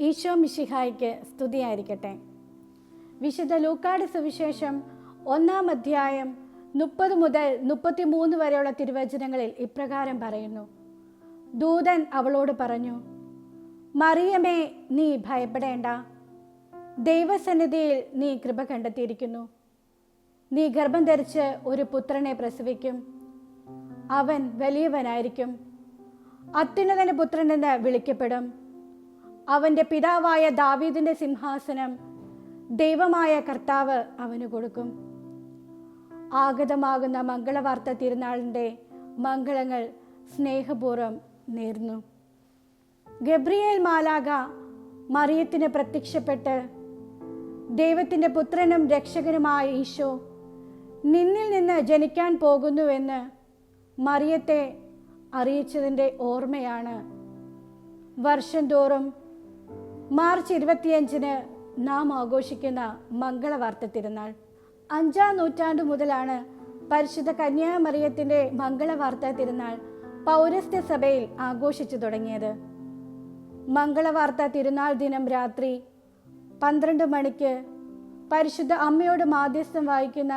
ഈശോ മിഷിഹായ്ക്ക് സ്തുതിയായിരിക്കട്ടെ. വിശുദ്ധ ലൂക്കാട് സുവിശേഷം ഒന്നാം അധ്യായം മുപ്പത് മുതൽ മുപ്പത്തിമൂന്ന് വരെയുള്ള തിരുവചനങ്ങളിൽ ഇപ്രകാരം പറയുന്നു. ദൂതൻ അവളോട് പറഞ്ഞു മറിയമേ നീ ഭയപ്പെടേണ്ട. ദൈവസന്നിധിയിൽ നീ കൃപ കണ്ടെത്തിയിരിക്കുന്നു. നീ ഗർഭം ധരിച്ച് ഒരു പുത്രനെ പ്രസവിക്കും. അവൻ വലിയവനായിരിക്കും. അത്യുന്നതന്റെ പുത്രൻ എന്ന് വിളിക്കപ്പെടും. അവന്റെ പിതാവായ ദാവീദിന്റെ സിംഹാസനം ദൈവമായ കർത്താവ് അവന് കൊടുക്കും. ആഗതമാകുന്ന മംഗളവാർത്ത തിരുനാളിന്റെ മംഗളങ്ങൾ സ്നേഹപൂർവം നേർന്നു. ഗബ്രിയേൽ മാലാക മറിയത്തിന് പ്രത്യക്ഷപ്പെട്ട് ദൈവത്തിന്റെ പുത്രനും രക്ഷകനുമായ ഈശോ നിന്നിൽ നിന്ന് ജനിക്കാൻ പോകുന്നുവെന്ന് മറിയത്തെ അറിയിച്ചതിന്റെ ഓർമ്മയാണ് വർഷം തോറും മാർച്ച് ഇരുപത്തിയഞ്ചിന് നാം ആഘോഷിക്കുന്ന മംഗളവാർത്ത തിരുനാൾ. അഞ്ചാം നൂറ്റാണ്ടു മുതലാണ് പരിശുദ്ധ കന്യാമറിയത്തിന്റെ മംഗളവാർത്ത തിരുനാൾ പൗരസ്ത്യ സഭയിൽ ആഘോഷിച്ചു തുടങ്ങിയത്. മംഗളവാർത്ത തിരുനാൾ ദിനം രാത്രി പന്ത്രണ്ട് മണിക്ക് പരിശുദ്ധ അമ്മയോട് മാധ്യസ്ഥം വായിക്കുന്ന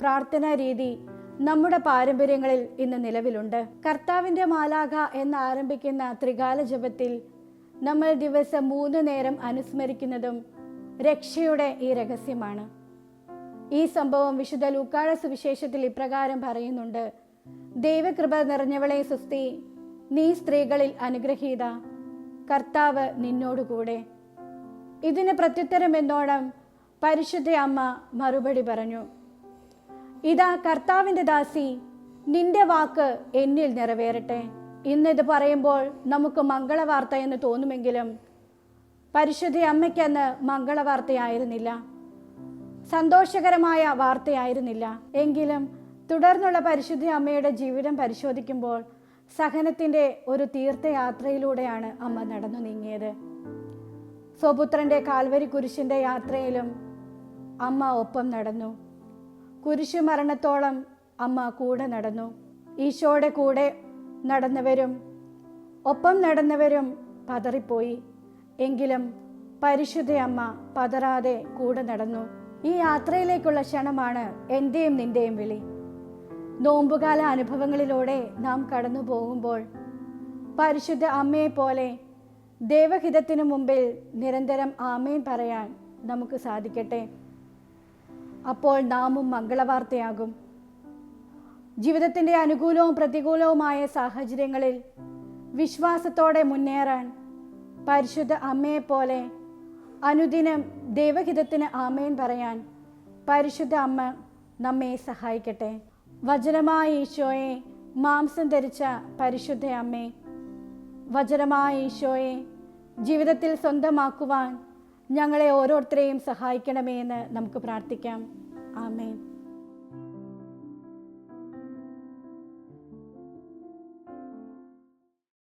പ്രാർത്ഥനാ രീതി നമ്മുടെ പാരമ്പര്യങ്ങളിൽ ഇന്ന് നിലവിലുണ്ട്. കർത്താവിന്റെ മാലാഖ എന്ന് ആരംഭിക്കുന്ന ത്രികാല ജപത്തിൽ നമ്മൾ ദിവസം മൂന്ന് നേരം അനുസ്മരിക്കുന്നതും രക്ഷയുടെ ഈ രഹസ്യമാണ്. ഈ സംഭവം വിശുദ്ധ ലൂക്കാഴ സുവിശേഷത്തിൽ ഇപ്രകാരം പറയുന്നുണ്ട്. ദൈവകൃപ നിറഞ്ഞവളെ സുസ്തി നീ സ്ത്രീകളിൽ അനുഗ്രഹീത. കർത്താവ് നിന്നോടുകൂടെ. ഇതിന് പ്രത്യുത്തരം എന്നോണം പരിശുദ്ധ അമ്മ മറുപടി പറഞ്ഞു. ഇതാ കർത്താവിന്റെ ദാസി നിന്റെ വാക്ക് എന്നിൽ നിറവേറട്ടെ. ഇന്നിത് പറയുമ്പോൾ നമുക്ക് മംഗളവാർത്ത എന്ന് തോന്നുമെങ്കിലും പരിശുദ്ധ അമ്മയ്ക്കന്ന് മംഗളവാർത്തയായിരുന്നില്ല. സന്തോഷകരമായ വാർത്തയായിരുന്നില്ല. എങ്കിലും തുടർന്നുള്ള പരിശുദ്ധ അമ്മയുടെ ജീവിതം പരിശോധിക്കുമ്പോൾ സഹനത്തിന്റെ ഒരു തീർത്ഥയാത്രയിലൂടെയാണ് അമ്മ നടന്നു നീങ്ങിയത്. സ്വപുത്രന്റെ കാൽവരി കുരിശിന്റെ യാത്രയിലും അമ്മ ഒപ്പം നടന്നു. കുരിശു മരണത്തോളം അമ്മ കൂടെ നടന്നു. ഈശോയുടെ കൂടെ നടന്നവരും ഒപ്പം നടന്നവരും പതറിപ്പോയി. എങ്കിലും പരിശുദ്ധ അമ്മ പതറാതെ കൂടെ നടന്നു. ഈ യാത്രയിലേക്കുള്ള ക്ഷണമാണ് എന്റെയും നിന്റെയും വിളി. നോമ്പുകാല അനുഭവങ്ങളിലൂടെ നാം കടന്നു പോകുമ്പോൾ പരിശുദ്ധ അമ്മയെ പോലെ ദേവഹിതത്തിനു മുമ്പിൽ നിരന്തരം ആമേൻ പറയാൻ നമുക്ക് സാധിക്കട്ടെ. അപ്പോൾ നാമും മംഗളവാർത്തയാകും. ജീവിതത്തിന്റെ അനുകൂലവും പ്രതികൂലവുമായ സാഹചര്യങ്ങളിൽ വിശ്വാസത്തോടെ മുന്നേറാൻ പരിശുദ്ധ അമ്മയെപ്പോലെ അനുദിനം ദൈവഹിതത്തിന് ആമേൻ പറയാൻ പരിശുദ്ധ അമ്മ നമ്മെ സഹായിക്കട്ടെ. വചനമായ ഈശോയെ മാംസം ധരിച്ച പരിശുദ്ധ അമ്മേ വചനമായ ഈശോയെ ജീവിതത്തിൽ സ്വന്തമാക്കുവാൻ ഞങ്ങളെ ഓരോരുത്തരെയും സഹായിക്കണമേ എന്ന് നമുക്ക് പ്രാർത്ഥിക്കാം. ആമേൻ.